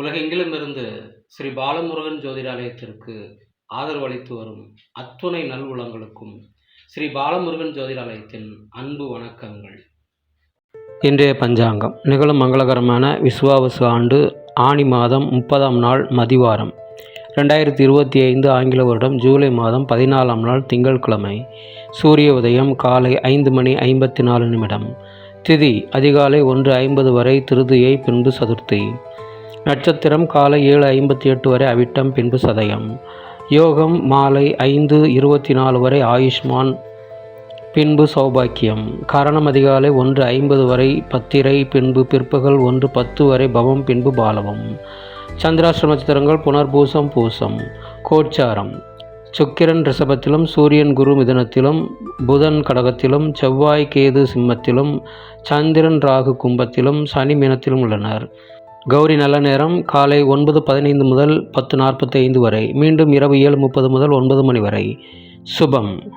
உலகெங்கிலும் இருந்து ஸ்ரீ பாலமுருகன் ஜோதிடாலயத்திற்கு ஆதரவளித்து வரும் அத்துணை நல்வுளங்களுக்கும் ஸ்ரீ பாலமுருகன் ஜோதிடாலயத்தின் அன்பு வணக்கங்கள். இன்றைய பஞ்சாங்கம். நிகழும் மங்களகரமான விஸ்வாவசு ஆண்டு ஆனி மாதம் முப்பதாம் நாள் மதிவாரம். ரெண்டாயிரத்தி இருபத்தி ஐந்து ஆங்கில வருடம் ஜூலை மாதம் பதினாலாம் நாள் திங்கட்கிழமை. சூரிய உதயம் காலை ஐந்து மணி ஐம்பத்தி நாலு நிமிடம். திதி அதிகாலை ஒன்று ஐம்பது வரை திருதியை பின்பு சதுர்த்தி. நட்சத்திரம் காலை ஏழு ஐம்பத்தி எட்டு வரை அவிட்டம் பின்பு சதயம். யோகம் மாலை ஐந்து இருபத்தி நாலு வரை ஆயுஷ்மான் பின்பு சௌபாக்கியம். கரணம் அதிகாலை ஒன்று ஐம்பது வரை பத்திரை பின்பு பிற்பகல் ஒன்று பத்து வரை பவம் பின்பு பாலவம். சந்திராஷ்டிர நட்சத்திரங்கள் புனர்பூசம் பூசம். கோச்சாரம். சுக்கிரன் ரிஷபத்திலும் சூரியன் குரு மிதனத்திலும் புதன் கடகத்திலும் செவ்வாய் கேது சிம்மத்திலும் சந்திரன் ராகு கும்பத்திலும் சனி மீனத்திலும் உள்ளனர். கௌரி நல்ல நேரம். காலை ஒன்பது பதினைந்து முதல் பத்து நாற்பத்தைந்து வரை. மீண்டும் இரவு ஏழு முப்பது முதல் ஒன்பது மணி வரை. சுபம்.